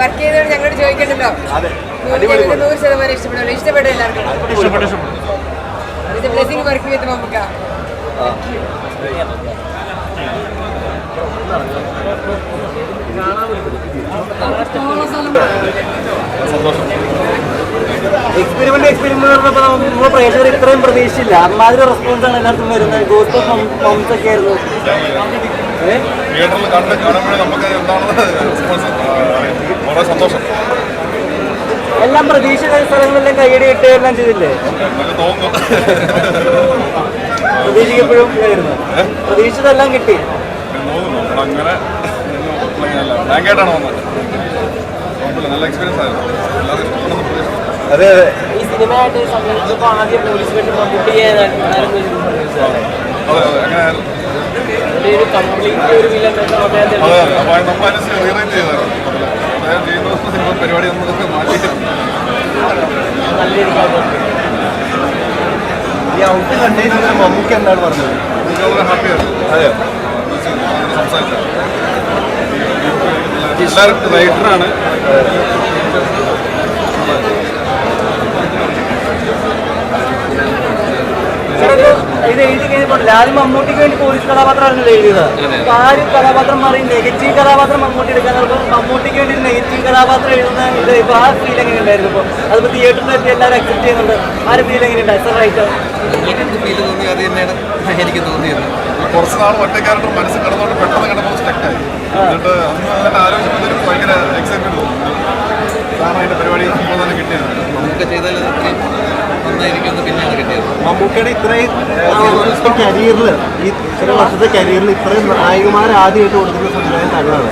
Work ഞങ്ങളോട് ചോദിക്കണ്ടല്ലോ. നൂറ് ശതമാനം ഇഷ്ടപ്പെട്ടു എല്ലാവർക്കും. Work with Mammukka. Experiment experiment പറഞ്ഞപ്പോൾ നമ്മൾ പ്രേക്ഷകർ ഇത്രയും പ്രതീക്ഷിച്ചില്ല. അമ്മാതിരി റെസ്പോൺസ് ആണ് എല്ലാവർക്കും വരുന്നത്. ഗോസ്റ്റ് ഓഫ് മംസ് ഒക്കെ ആയിരുന്നു? തിയേറ്ററിൽ കണ്ട് കാണുമ്പോഴേ നമുക്ക് എന്താണെന്ന് റെസ്പോൺസ് വളരെ സന്തോഷം. എല്ലാം പ്രതീക്ഷിത സ്ഥലങ്ങളിലേക്ക് കൈയടി കിട്ടുക എല്ലാം ചെയ്തില്ലേ പ്രതീക്ഷിക്കപ്പോഴും പ്രതീക്ഷിച്ചതെല്ലാം കിട്ടി. അങ്ങനെ നല്ല എക്സ്പീരിയൻസ് ആയിരുന്നു. അതെ അതെ. ഈ സിനിമയായിട്ട് സംബന്ധിച്ചപ്പോൾ ആദ്യം പോലീസ് സ്റ്റേഷൻ കുട്ടിയെ അതെ അതെ അപ്പോൾ നമ്മളനുസരിച്ച് റീറൈറ്റ് ചെയ്തായിരുന്നു ചെയ്യുന്ന സിനിമ പരിപാടി നമുക്ക് മാറ്റി. ഈ ഔട്ട് കണ്ടതിന് മമ്മൂക്ക് എന്താണ് പറഞ്ഞത്? എനിക്ക് വളരെ ഹാപ്പിയായിരുന്നു അതെ. സംസാരിച്ചത് എല്ലാവരും റൈറ്ററാണ് ഇത് എഴുതി കഴിഞ്ഞപ്പോൾ ആദ്യം മമ്മൂട്ടിക്ക് വേണ്ടി പോലീസ് കഥാപാത്രമാണല്ലോ എഴുതിയത്. ആ ഒരു കഥാപാത്രം മാറി നെഗറ്റീവ് കഥാപാത്രം മമ്മൂട്ടി എടുക്കാൻ മമ്മൂട്ടിക്ക് വേണ്ടി നെഗറ്റീവ് കഥാപാത്രം എഴുതുന്ന ഇത് ഇപ്പൊ ആ ഫീൽ എങ്ങനെ ഉണ്ടായിരുന്നു ഇപ്പൊ? അതിപ്പോ തിയേറ്ററിൽ എത്തി എല്ലാവരും അക്സെപ്റ്റ് ചെയ്യുന്നുണ്ട്. ആ ഒരു ഫീൽ എങ്ങനെ റൈറ്റർ എനിക്ക് ഫീൽ തോന്നി അത് തന്നെയാണ്. എനിക്ക് തോന്നിയത്. കുറച്ച് നാൾ ഒറ്റ ക്യാരക്ടർ മനസ്സിൽ കിടന്നുകൊണ്ട് പെട്ടെന്ന് കിടന്നപ്പോൾ സ്റ്റക്കായി എന്നിട്ട് അന്ന് ആലോചിക്കുമ്പോൾ ഭയങ്കര എക്സൈറ്റഡ് തോന്നി. കാരണം പരിപാടി തന്നെ കിട്ടിയത് നമുക്ക് ചെയ്താൽ അത്രയും നന്നായിരിക്കുമെന്ന് പിന്നെയാണ് കിട്ടിയത്. മമ്മൂക്കയുടെ ഇത്രയും കരിയറിൽ ഈ ഇത്ര വർഷത്തെ കരിയറിൽ ഇത്രയും നായകന്മാർ ആദ്യമായിട്ട് കൊടുക്കുന്ന സംവിധാനം തങ്ങളാണ്.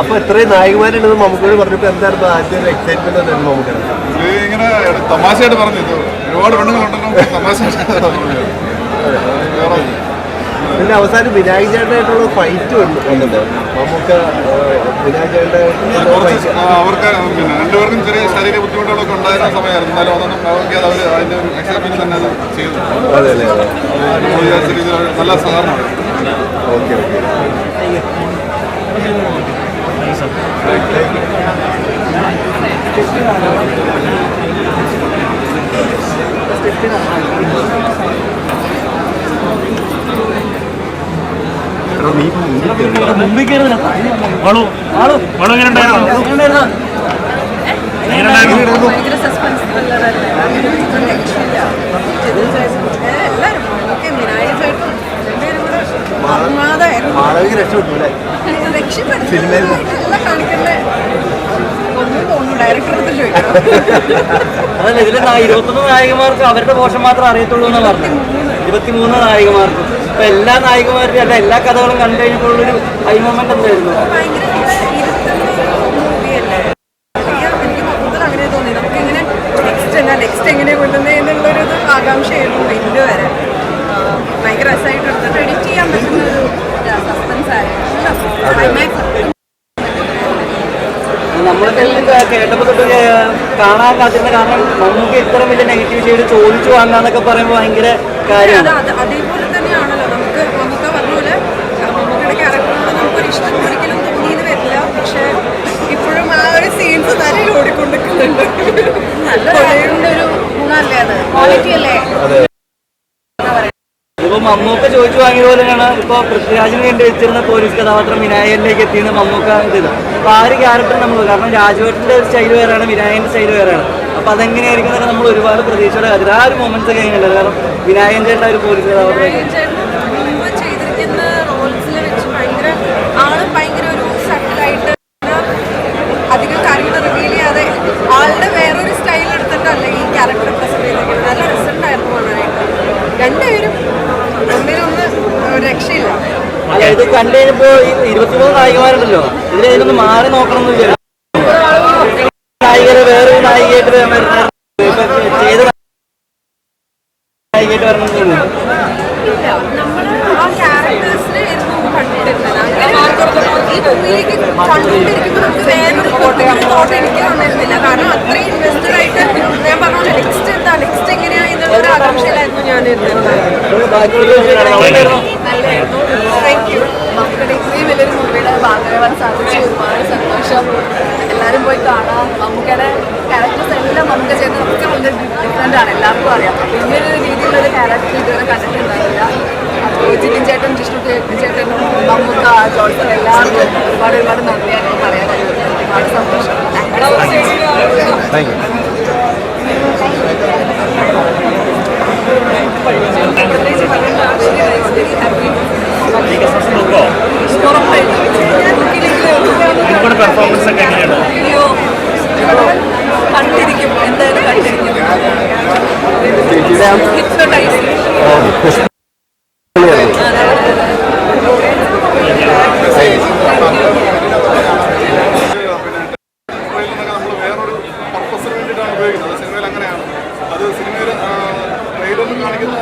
അപ്പൊ ഇത്രയും നായികമാരുണ്ടെന്ന് മമ്മൂക്കോട് പറഞ്ഞപ്പോൾ എന്തായിരുന്നു ആദ്യം ഒരു എക്സൈറ്റ്മെന്റ് എന്തായിരുന്നു മമ്മൂക്കയുടെ ഇങ്ങനെ തമാശയായിട്ട് പറഞ്ഞു. ഒരുപാട് പെണ്ണുങ്ങളുണ്ടല്ലോ തമാശ. പിന്നെ അവസാനം വിനായക ചേട്ടനായിട്ടുള്ള ഫൈറ്റ് വന്നിട്ടുണ്ട് നമുക്ക് വിനായക ചേട്ടന്റെ കുറച്ച് അവർക്ക് പിന്നെ രണ്ടുപേർക്കും ചെറിയ ശരീര ബുദ്ധിമുട്ടുകളൊക്കെ ഉണ്ടായിരുന്ന സമയമായിരുന്നു. എന്നാലും അതൊന്നും അവർക്ക് അവർ അതിന്റെ ഒരു തന്നെ അത് ചെയ്തു. അതെ അതെ നല്ല സഹകരണമാണ്. Okay okay. സിനിമയിൽ അതല്ല ഇതിലെ ഇരുപത്തൊന്ന് നായകന്മാർക്ക് അവരുടെ പോഷം മാത്രം അറിയത്തുള്ളൂ എന്ന് പറഞ്ഞു ഇരുപത്തിമൂന്ന് നായകന്മാർക്ക്. അപ്പൊ എല്ലാ നായികമാരുടെയും അല്ല എല്ലാ കഥകളും കണ്ടു കഴിഞ്ഞപ്പോഴുള്ളൊരു ഹൈ മൊമെന്റ് എന്തായിരുന്നു? നെക്സ്റ്റ് എങ്ങനെ എന്നുള്ളൊരു ആകാംക്ഷയായിരുന്നു വരെ ആ, ഭയങ്കര രസമായിട്ട് എടുത്തിട്ട് എഡിറ്റ് ചെയ്യാൻ പറ്റുന്ന ഒരു സസ്പെൻസ് ആയിരുന്നു നമ്മളൊക്കെ കേട്ടപ്പോൾ തൊട്ട് കാണാൻ കാത്തിരുന്ന കാരണം നമുക്ക് ഇത്ര വലിയ നെഗറ്റീവ് ഷെയ്ഡ് ചോദിച്ചു വാങ്ങാന്നൊക്കെ പറയുമ്പോൾ ഭയങ്കര കാര്യമാണ്. കാര്യമാണ് അത് അതേപോലെ തന്നെയാണല്ലോ നമുക്ക് നമുക്ക് പറഞ്ഞ പോലെ മമ്മൂക്കയുടെ ക്യാരക്ടറിനോട് നമുക്കൊരു ഇഷ്ടം ഒരിക്കലും തോന്നിയത് വരില്ല. പക്ഷെ ഇപ്പോഴും ആ ഒരു സീൻസ് തലയിൽ ഓടിക്കൊണ്ടിരിക്കുന്നുണ്ട്. നല്ല ഒരു ഗുണമല്ലേ അത്. ക്വാളിറ്റി അല്ലേ ഇപ്പൊ മമ്മൂക്ക ചോദിച്ചു വാങ്ങിയ പോലെയാണ് ഇപ്പൊ പൃഥ്വിരാജിന് വേണ്ടി വെച്ചിരുന്ന പോലീസ് കഥാപാത്രം വിനായകനിലേക്ക് എത്തിയെന്ന് മമ്മൂക്ക ഇതില്ല അപ്പൊ ആ ഒരു ക്യാരക്ടർ നമ്മൾ കാരണം രാജുവേട്ടന്റെ ഒരു സ്റ്റൈൽ വേറെയാണ് വിനായകന്റെ സ്റ്റൈൽ വേറെയാണ്. അപ്പൊ അതെങ്ങനെയായിരിക്കും നമ്മൾ ഒരുപാട് പ്രതീക്ഷയുടെ കാര്യം ആ ഒരു മൊമെന്റ്സ് ഒക്കെ എങ്ങനെയുണ്ട് കാരണം വിനായകൻ ചേട്ടൻ ഒരു പോലീസ് കഥാപാത്രം മുമ്പ് ചെയ്തിരിക്കുന്ന റോൾസിൽ വെച്ച് ഭയങ്കര ആൾ ഭയങ്കര ഒരു സട്ടിലായിട്ട് അധികം കാര്യങ്ങൾ റിവീൽ ചെയ്യാതെ ആളുടെ വേറൊരു സ്റ്റൈൽ എടുത്തിട്ടല്ല ഈ ക്യാരക്ടർ പ്രസന്റ് ചെയ്തിരിക്കുന്നത് നല്ല റിസൾട്ട് ആയിരുന്നു കാണാനായിട്ട് രണ്ടുപേരും ഒന്നിനൊന്ന് രക്ഷയില്ല. അല്ല ഇത് കണ്ടു കഴിഞ്ഞപ്പോ ഇരുപത്തിമൂന്ന് നായികമാരുണ്ടല്ലോ. ഇതിൽ ഇതിനൊന്ന് മാറി നോക്കണം എന്ന് നായികരെ വേറെ നായികയായിട്ട് ചെയ്ത നായികയായിട്ട് വരണം ഈ ഭൂമിയിലേക്ക് കണ്ടുകൊണ്ടിരിക്കുമ്പോൾ നമുക്ക് വേറൊരു തോട്ട് എനിക്ക് വന്നിരുന്നില്ല കാരണം അത്രയും ഇൻവെസ്റ്റഡ് ആയിട്ട് ഞാൻ പറഞ്ഞു നെക്സ്റ്റ് എന്താ? നെക്സ്റ്റ് എങ്ങനെയാ എന്നുള്ള ഒരു ആകാംക്ഷയിലായിരുന്നു ഞാൻ നല്ലായിരുന്നു താങ്ക് യു മക്കളുടെ ഇത്രയും വലിയൊരു മൂവിയുടെ ഭാഗമാവാൻ സാധിച്ചു. ഒരുപാട് സന്തോഷം. എല്ലാവരും പോയി കാണാം. മമ്മൂക്കയുടെ ക്യാരക്ടേഴ്സ് എല്ലാം നമുക്ക് ചെയ്യുന്നത് നമുക്ക് വളരെ ഡിഫറെന്റ് ആണ്. എല്ലാവർക്കും അറിയാം. ഈ ഒരു രീതിയിലുള്ള ക്യാരക്ടർ ഇതുവരെ കണ്ടിട്ടുണ്ടാവില്ല. ജിലിൻ ചേട്ടൻ ജിഷ്ണു ചേട്ടൻ മമ്മൂക്ക ജോൺസൺ എല്ലാവർക്കും ഒരുപാട് ഒരുപാട് നന്ദിയാണ് പറയാൻ കഴിയുന്നത് ഒരുപാട് സന്തോഷം. വേണ്ടിയിട്ടാണ് ഉപയോഗിക്കുന്നത്. അത് സിനിമയിൽ അങ്ങനെയാണ്. അത് സിനിമയിൽ ട്രെയിലറിൽ കാണിക്കുന്ന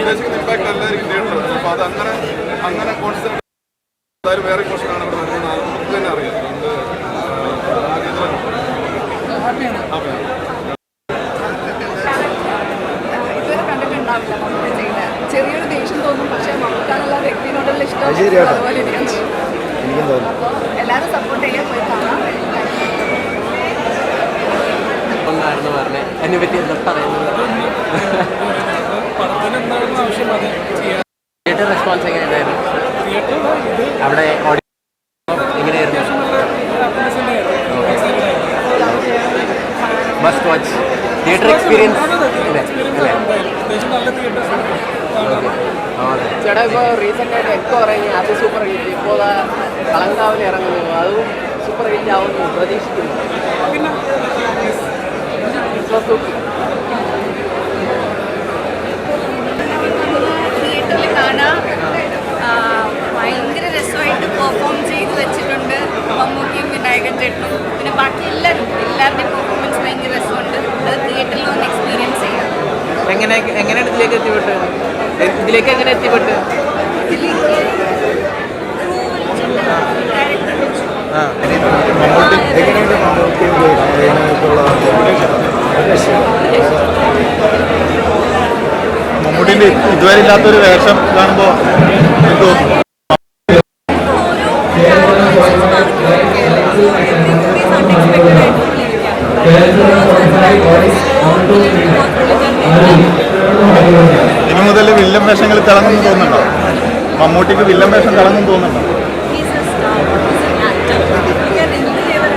ഉദ്ദേശിക്കുന്ന ഇമ്പാക്റ്റ് അല്ലായിരിക്കും തിയേറ്ററിൽ അപ്പോൾ അത് അങ്ങനെ അങ്ങനെ കോൺസെപ്റ്റ് അതായത് വേറെ ഇമോഷനാണ് ഇവിടെ വരുന്നത്. നമുക്ക് തന്നെ അറിയാം. അതുകൊണ്ട് ആ ചെറിയൊരു ദേഷ്യം തോന്നും പക്ഷേ വ്യക്തിനോടുള്ള ഇഷ്ടം. അതുപോലെ എല്ലാവരും സപ്പോർട്ട് ചെയ്യാൻ പോയി കാണാം ഒന്നായിരുന്നു പറഞ്ഞത് അതിനെ പറ്റി എന്താ പറയുന്നത്? റെസ്പോൺസ് അവിടെ മസ്റ്റ് വാച്ച് തിയേറ്റർ എക്സ്പീരിയൻസ് ചേട്ടാ ഇപ്പോൾ റീസെന്റ് എക്കോ ഇറങ്ങി. അത് സൂപ്പർ ഹിറ്റ്. ഇപ്പോൾ കളങ്കാവിൽ ഇറങ്ങുന്നു. അതും സൂപ്പർ ഹിറ്റ് ആവുന്നു പ്രതീക്ഷിക്കുന്നു. തിയേറ്ററിൽ കാണാ. ആ, ഭയങ്കര രസമായിട്ട് പെർഫോം ചെയ്ത് വെച്ചിട്ടുണ്ട് മമ്മൂക്കിയും വിനായകൻ ചേട്ടനും. പിന്നെ ബാക്കി എല്ലാവരും എല്ലാവരുടെയും പെർഫോമൻസ് ഭയങ്കര രസമുണ്ട്. അത് തിയേറ്ററിൽ ഒന്ന് എക്സ്പീരിയൻസ് ചെയ്യാം. എങ്ങനെ എങ്ങനെയാണ് ഇതിലേക്ക് എത്തിപ്പെട്ട്? ഇതിലേക്ക് എങ്ങനെ എത്തിപ്പെട്ട്? വിളിച്ചു. എങ്ങനെയുണ്ട് മമ്മൂട്ടിയും മമ്മൂട്ടിന്റെ ഇതുവരെ ഇല്ലാത്തൊരു വേഷം കാണുമ്പോ എന്തോ ഇനി മുതൽ വില്ലൻ വേഷങ്ങൾ തിളങ്ങുന്നു തോന്നുന്നുണ്ടോ മമ്മൂട്ടിക്ക് വില്ലൻ വേഷം തിളങ്ങുന്നു തോന്നുന്നുണ്ടോ a star. He's an actor. ഞാൻ എന്ത് ചെയ്തതാണ്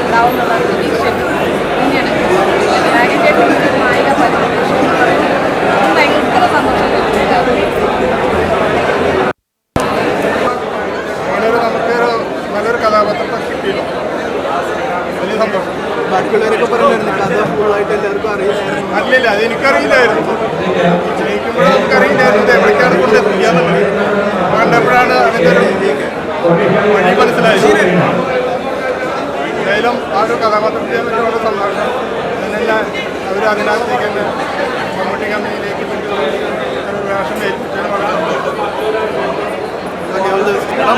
ഉണ്ടാവുന്നുള്ള പ്രതീക്ഷ തന്നെയാണ് വിനായകൻ ചേട്ടൻ നായിക പരിവേഷം എന്ന് പറയുന്നത് ഭയങ്കര സന്തോഷം അങ്ങനെയൊരു നമുക്കൊരു നല്ലൊരു കഥാപാത്രത്തെ കിട്ടിയല്ലോ വലിയ സന്തോഷം ബാക്കിയുള്ളവരൊക്കെ പറഞ്ഞിരുന്നു. കഥ ഫുള്ളായിട്ട് എല്ലാവർക്കും അറിയില്ലായിരുന്നു. അല്ലല്ല അത് എനിക്കറിയില്ലായിരുന്നു. ജയിക്കുമ്പോഴും നമുക്കറിയില്ലായിരുന്നു എവിടേക്കാണ് കൊണ്ട് എത്തിക്കാന്നുള്ളത് കണ്ടപ്പോഴാണ് അതിന്റെ ഒരു വഴി മനസ്സിലായത്. എന്തായാലും ആ ഒരു കഥാപാത്രത്തെ ചെയ്യാൻ പറ്റിയ സന്തോഷം അതിനല്ല അവർ അതിനകത്തേക്ക് തന്നെ മമ്മൂട്ടി കമ്പനിയിലേക്ക് വേഷം ഏൽപ്പിച്ചതിന് വളരെ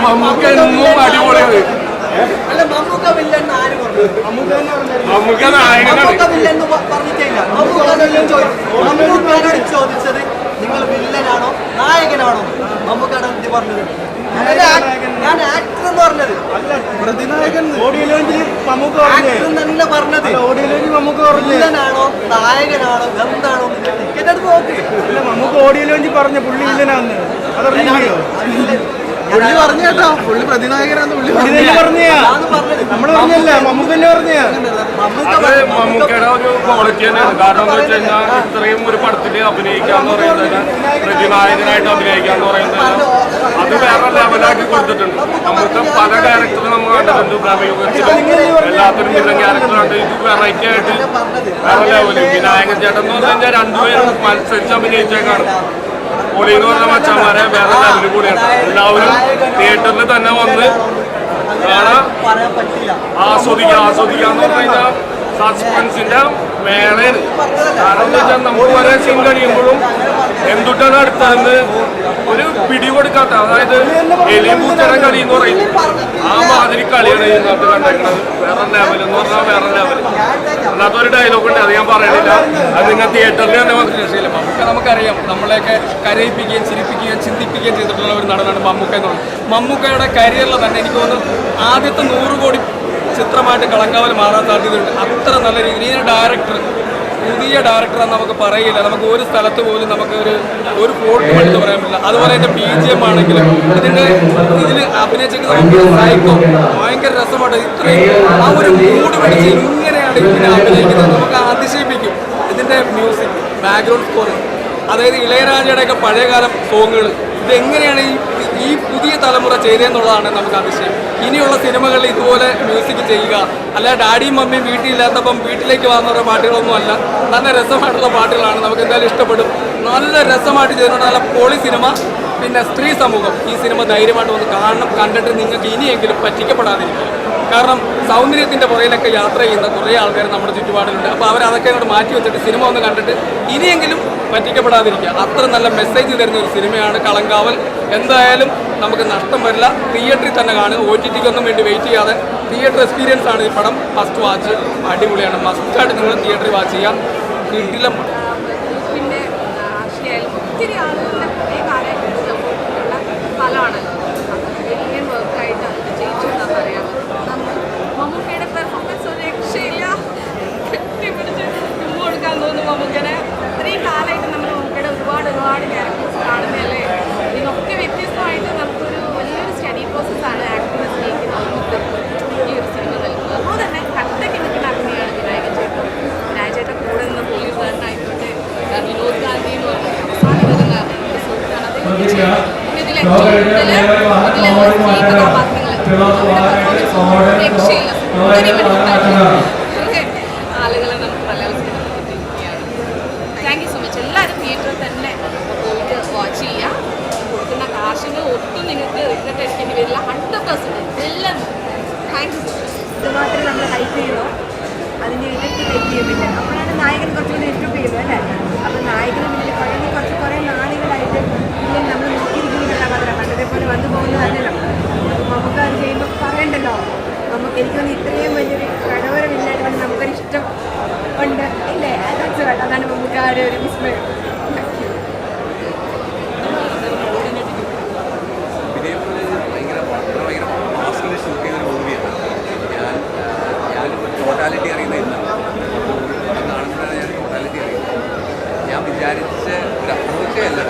മമ്മൂക്ക എന്നും അടിപൊളിയാണ്. അല്ല മമ്മൂക്ക പറഞ്ഞിട്ടില്ല ചോദിച്ചത്? നിങ്ങൾ വില്ലനാണോ? നായകനാണോ? മമ്മൂക്കാണ് എന്ത് പറഞ്ഞത്? ഞാൻ ആക്ടർ എന്ന് പറഞ്ഞത്. പ്രതിനായകൻ ആക്ടർ എന്നല്ല പറഞ്ഞത്. വില്ലനാണോ? നായകനാണോ? എന്താണോ? ടിക്കറ്റ് എടുത്ത് നോക്ക്. നമുക്ക് ഓഡിയോലോഞ്ചിൽ പറഞ്ഞ പുള്ളി ഇല്ലനാന്ന് അതറിയോ പുള്ളി പറഞ്ഞു കേട്ടോ. പുള്ളി പ്രതിനായകനാന്ന് പുള്ളി പറഞ്ഞാ. പറഞ്ഞത്. നമ്മൾ പറഞ്ഞല്ല? മമ്മൂക്ക തന്നെ പറഞ്ഞാ മമ്മൂക്ക അത് പറ- മമ്മൂക്കയുടെ ഒരു ക്വാളിറ്റി തന്നെയാണ്. കാരണം എന്ന് വെച്ച് കഴിഞ്ഞാൽ ഇത്രയും ഒരു പടത്തിൽ അഭിനയിക്കാന്ന് പറയുന്നത് പ്രതിനായകനായിട്ട് അഭിനയിക്കാന്ന് പറയുന്നത് അത് വേറെ ലെവലാക്കി കൊടുത്തിട്ടുണ്ട്. നമുക്ക് പല ക്യാരക്ടറും നമ്മൾ കണ്ടിട്ടുണ്ട്. പ്രമയുഗത്തിലും എല്ലാത്തിനും വില്ലൻ ക്യാരക്ടറുണ്ട് ഇത് വെറൈറ്റി ആയിട്ട് വേറെ ലെവലിൽ വിനായകൻ ചേട്ടൻ എന്ന് പറഞ്ഞു കഴിഞ്ഞാൽ രണ്ടുപേരും മത്സരിച്ച് അഭിനയിച്ചേക്കാണ്. പൊളി എന്ന് പറഞ്ഞ മച്ചന്മാരെ വേറെ ലെവലിൽ കൂടിയാണ് എല്ലാവരും തിയേറ്ററിൽ തന്നെ വന്ന് കാണാൻ ആസ്വദിക്കാം ആസ്വദിക്കാന്ന് പറഞ്ഞു കഴിഞ്ഞാൽ സസ്പെൻസിന്റെ മേളയാണ് കാരണം എന്താ വെച്ചാൽ നമുക്ക് ഒരേ സീൻ കഴിയുമ്പോഴും എന്തുട്ടാണ് അടുത്തതെന്ന് ഒരു പിടി കൊടുക്കാത്ത അതായത് എലിയും പൂച്ചയുടെ കളി എന്ന് പറയും. ആ മാതിരി കളിയാണ് ഇതിനകത്ത് കണ്ടേക്കുന്നത്. വേറെ ലെവൽ എന്ന് പറഞ്ഞാൽ വേറെ ലെവൽ അല്ലാത്ത ഒരു ഡയലോഗ് ഉണ്ട് അത് ഞാൻ പറയണില്ല. അത് നിങ്ങൾ തിയേറ്ററിൽ തന്നെ വന്ന് രക്ഷയില്ല നമുക്ക് നമുക്കറിയാം നമ്മളെയൊക്കെ കരയിപ്പിക്കുകയും ചിരിപ്പിക്കുകയും ചിന്തിപ്പിക്കുകയും ചെയ്തിട്ടുള്ള ഒരു നടനാണ് മമ്മൂക്ക എന്ന് പറയുന്നത്. മമ്മൂക്കയുടെ കരിയറിൽ തന്നെ എനിക്ക് തോന്നുന്നു ആദ്യത്തെ നൂറ് കോടി ചിത്രമായിട്ട് കളങ്കാവൽ മാറാൻ സാധ്യതയുണ്ട്. അത്ര നല്ല രീതിയിൽ. ഡയറക്ടർ പുതിയ ഡയറക്ടർ നമുക്ക് പറയില്ല. നമുക്ക് ഒരു സ്ഥലത്ത് പോലും നമുക്ക് ഒരു ഒരു ഫോട്ടോ എടുത്ത് പറയാൻ പറ്റില്ല. അതുപോലെ തന്നെ ബി ജി എം ആണെങ്കിലും ഇതിന്റെ ഇതിൽ അഭിനയിച്ചിരിക്കുന്ന സൈക്കോ ഭയങ്കര രസമാണ്. ഇത്രയും ആ ഒരു മൂഡ് പിടിച്ച് ഇങ്ങനെയാണ് ഇതിനെ അഭിനയിക്കുന്നത്. നമുക്ക് അതിശയിപ്പിക്കും. ഇതിന്റെ മ്യൂസിക് ബാക്ക്ഗ്രൗണ്ട് സ്കോർ അതായത് ഇളയരാജയുടെയൊക്കെ പഴയകാലം സോങ്ങുകൾ ഇതെങ്ങനെയാണ് ഈ ഈ പുതിയ തലമുറ ചെയ്തതെന്നുള്ളതാണ് നമുക്ക് അതിശയം. ഇനിയുള്ള സിനിമകളിൽ ഇതുപോലെ മ്യൂസിക് ചെയ്യുക. അല്ല ഡാഡിയും മമ്മിയും വീട്ടിലില്ലാത്തപ്പം വീട്ടിലേക്ക് വന്നവരുടെ പാട്ടുകളൊന്നും അല്ല. നല്ല രസമായിട്ടുള്ള പാട്ടുകളാണ്. നമുക്ക് എന്തായാലും ഇഷ്ടപ്പെടും. നല്ല രസമായിട്ട് ചെയ്തിട്ടുണ്ട് നല്ല പൊളി സിനിമ പിന്നെ സ്ത്രീ സമൂഹം. ഈ സിനിമ ധൈര്യമായിട്ട് വന്ന് കാണണം കണ്ടിട്ട് നിങ്ങൾക്ക് ഇനിയെങ്കിലും പറ്റിക്കപ്പെടാതിരിക്കുക. കാരണം സൗന്ദര്യത്തിന്റെ പുറയിലൊക്കെ യാത്ര ചെയ്യുന്ന കുറേ ആൾക്കാർ നമ്മുടെ ചുറ്റുപാടിലുണ്ട്. അപ്പോൾ അവർ അതൊക്കെ അങ്ങോട്ട് മാറ്റി വെച്ചിട്ട് സിനിമ ഒന്ന് കണ്ടിട്ട് ഇനിയെങ്കിലും പറ്റിക്കപ്പെടാതിരിക്കുക. അത്ര നല്ല മെസ്സേജ് തരുന്ന ഒരു സിനിമയാണ് കളങ്കാവൽ. എന്തായാലും നമുക്ക് നഷ്ടം വരില്ല. തിയേറ്ററിൽ തന്നെ കാണുക. ഒ ടി ടിക്കൊന്നും വേണ്ടി വെയിറ്റ് ചെയ്യാതെ തിയേറ്റർ എക്സ്പീരിയൻസ് ആണ് ഈ പടം. ഫസ്റ്റ് വാച്ച് അടിപൊളിയാണ്. മസ്റ്റായിട്ട് നിങ്ങൾ തിയേറ്ററിൽ വാച്ച് ചെയ്യാം. ആശയായാലും ഒത്തിരി ആളുകളുടെ കുറേ കാലമായിട്ട് സപ്പോർട്ടുള്ള സ്ഥലമാണല്ലോ അത് വലിയ വർക്കായിട്ട് അതിൽ ജയിച്ചു എന്നാണ് പറയാം മമ്മൂക്കയുടെ പെർഫോമൻസ് ഒരു രക്ഷയില്ല കെട്ടിപ്പിടിച്ച് തുമ്പ് കൊടുക്കാൻ തോന്നുന്നു മമ്മൂക്കനെ ഇത്രയും കാലമായിട്ട് നമ്മൾ മമ്മൂക്കയുടെ ഒരുപാട് ഒരുപാട് ക്യാരക്ടേഴ്സ് കാണുന്നതല്ലേ ഇതിനൊക്കെ വ്യത്യസ്തമായിട്ട് നമുക്കൊരു വലിയൊരു സ്റ്റഡി പ്രോസസ്സാണ് ആക്ടിങ് സ്നേഹിക്കുന്ന നമുക്ക് ഈ ഒരു സിനിമ നൽകുന്നത് അതുപോലെ തന്നെ കട്ടയ്ക്ക് നിൽക്കുന്ന അഭിനയാണ് വിനായകൻ ചേട്ടൻ വിനായക ചേട്ടൻ കൂടെ നിന്ന് പോലീസുകാരനായിക്കോട്ടെ ആ വിനോദ് ഗാന്ധി എന്ന് പറഞ്ഞ അവസാനം വരുന്ന ഒരു സുഹൃത്താണ് അത് പിന്നെ ഇതിൽ ഏറ്റവും കൂടുതൽ ഇതിലെ സ്ത്രീ കഥാപാത്രങ്ങൾ അവരുടെ performance രക്ഷയില്ല സുന്ദരിമണികളായിട്ടുള്ള കുറേ ആളുകളെ നമുക്ക് മലയാള സിനിമ കിട്ടിയിരിക്കുകയാണ് താങ്ക് യു സോ മച്ച് എല്ലാവരും തിയേറ്ററിൽ തന്നെ പോയിട്ട് വാച്ച് ചെയ്യാം കൊടുക്കുന്ന കാശിന് ഒട്ടും നിങ്ങൾക്ക് റിഗ്രറ്റ് അടിക്കേണ്ടി വരില്ല. ഹൺഡ്രഡ് പെർസെന്റ് എല്ലാം താങ്ക് യു ഇത് മാത്രമേ നമ്മൾ ഹൈപ്പ് ചെയ്യുള്ളൂ. അതിന്റെ ഇരട്ടി ഹൈപ്പ് ചെയ്യുന്നില്ല. അപ്പോഴാണ് നായകൻ കുറച്ചുകൂടി ഇൻട്രൂപ്പ് ചെയ്യുന്നത് അല്ലേ? അപ്പോൾ നായകന് മുന്നിൽ കുറേ കുറച്ച് കുറേ നാളുകളായിട്ട് ഇല്ലെങ്കിൽ നമ്മൾ നോക്കിയിരിക്കുന്ന കഥാപാത്രം പണ്ടത്തെ പോലെ വന്നു പോകുന്നതല്ലല്ലോ. നമുക്ക് അത് ചെയ്യുമ്പോൾ പറയണ്ടല്ലോ. നമുക്ക് എനിക്കൊന്ന് ഇത്രയും വലിയൊരു കടവരമില്ലായിട്ട് നമുക്കൊരു ഇഷ്ടം ഉണ്ട്. ഇല്ലേ. അതാണ് നമുക്കാരുടെ ഒരു വിസ്മയം Thank you. ഇതേപോലെ ഭയങ്കര വളരെ ഭയങ്കര മാസ്കിൽ ഷൂട്ട് ചെയ്തൊരു മൂവിയാണ് ഞാൻ ഞാൻ ടോട്ടാലിറ്റി അറിയുന്ന ഇന്നാണ് അത് കാണുമ്പോഴാണ് ഞാൻ ടോട്ടാലിറ്റി അറിയുന്നത് ഞാൻ വിചാരിച്ച ഒരു അപ്രോച്ചേ അല്ല ഡയറക്ടറിൽ കീപ്പ് ചെയ്തിരിക്കുന്നത് ഭയങ്കര രസമാണ് ഞാനത് ഇവിടെ ഇവിടുത്തെ സിനിമകളിൽ കാണാത്തൊരു വേ ഓഫ് നറേഷനാണ് പുള്ളി സ്ക്രീൻ പ്ലേയിൽ ചെയ്തിരിക്കുന്നത് അതൊരു പുതിയ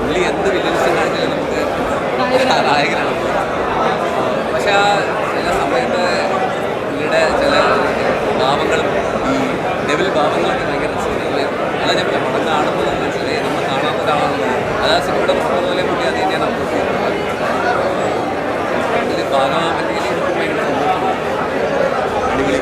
പുള്ളി എന്ത് വില്ലൻസും കാണിച്ചാലും നമുക്ക് നായകനാണ്. പക്ഷെ ആ ചില സമയത്ത് പുള്ളിയുടെ ചില ഭാവങ്ങളും ഈ ഡെവിൽ ഭാവങ്ങളൊക്കെ ഭയങ്കര രസമാണ് അല്ല ഞാൻ പടം കാണുമ്പോൾ എന്താ വെച്ചാൽ നമ്മൾ കാണാത്ത ഒരാളാണ്. അത് ആ സിനിമയുടെ പുറത്തു പോലെ കൂടി അത് തന്നെയാണ് നമുക്ക് അതിൽ ഭാഗമാകാൻ ഭയങ്കര സന്തോഷമാണ്. അടിപൊളി.